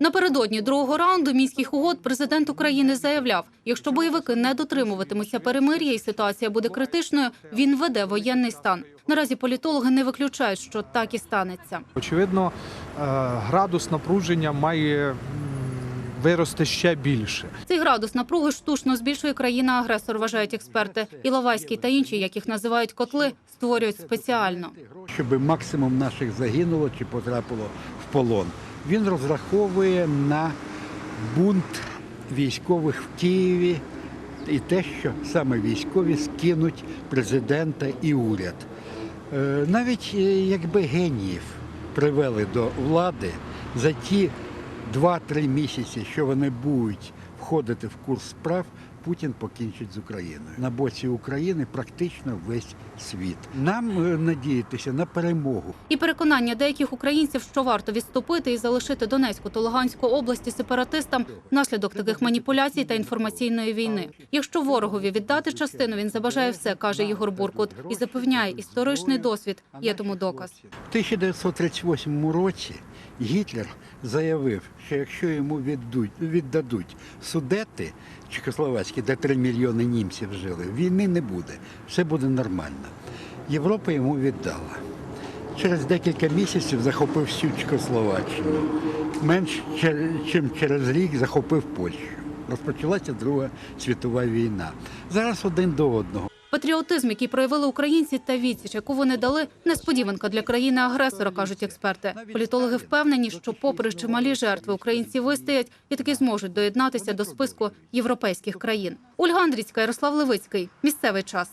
Напередодні другого раунду мінських угод президент України заявляв, якщо бойовики не дотримуватимуться перемир'я і ситуація буде критичною, він введе воєнний стан. Наразі політологи не виключають, що так і станеться. Очевидно, е, градус напруження має вирости ще більше. Цей градус напруги штучно збільшує країна-агресор, вважають експерти. Іловайський та інші, як їх називають котли, створюють спеціально. щоб максимум наших загинуло чи потрапило в полон. Він розраховує на бунт військових в Києві і те, що саме військові скинуть президента і уряд. Е, Навіть е, якби геніїв привели до влади за ті 2-3 місяці, що вони будуть входити в курс справ, Путін покінчить з Україною. На боці України практично весь світ. Нам е, надіятися на перемогу. І переконання деяких українців, що варто відступити і залишити Донецьку та Луганську області сепаратистам внаслідок таких маніпуляцій та інформаційної війни. Якщо ворогові віддати частину, він забажає все, каже Ігор Буркут, і запевняє, історичний досвід є тому доказ. В 1938 році Гітлер заявив, що якщо йому віддуть, віддадуть судети Чехословацькі, де 3 мільйони німців жили, війни не буде, все буде нормально. Європа йому віддала. Через декілька місяців захопив всю Чехословаччину. Менш ніж через рік захопив Польщу. Розпочалася Друга світова війна. Зараз один до одного. Патріотизм, який проявили українці, та відсіч, яку вони дали, несподіванка для країни-агресора, кажуть експерти. Політологи впевнені, що, попри чималі жертви, українці вистоять і таки зможуть доєднатися до списку європейських країн. Ольга Андрійська, Ярослав Левицький. Місцевий час.